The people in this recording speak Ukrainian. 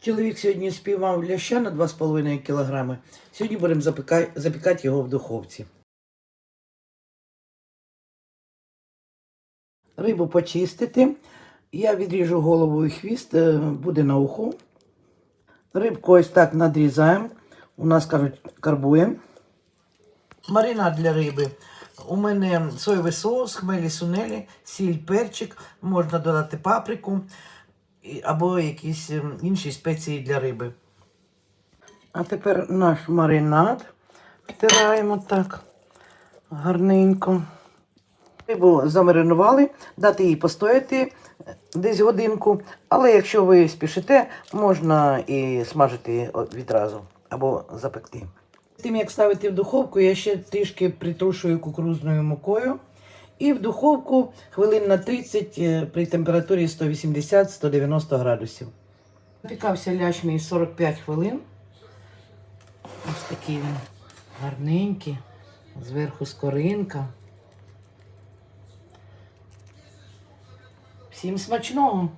Чоловік сьогодні спіймав ляща на 2,5 кг. Сьогодні будемо запікати, його в духовці. Рибу почистити. Я відріжу голову і хвіст, е, буде на уху. Рибку ось так надрізаємо. У нас кажуть, карбуємо. Маринад для риби. У мене соєвий соус, хмелі сунелі, сіль, перчик, можна додати паприку або якісь ем, інші спеції для риби. А тепер наш маринад втираємо так гарненько. Рибу замаринували, дати їй постояти десь годинку. Але якщо ви спішите, можна і смажити відразу або запекти. Тим як ставити в духовку, я ще трішки притрушую кукурузною мукою. І в духовку хвилин на 30 е, при температурі 180-190 градусів. Запікався ляч мій 45 хвилин. Ось такий він гарненький, зверху скоринка. Всім смачного!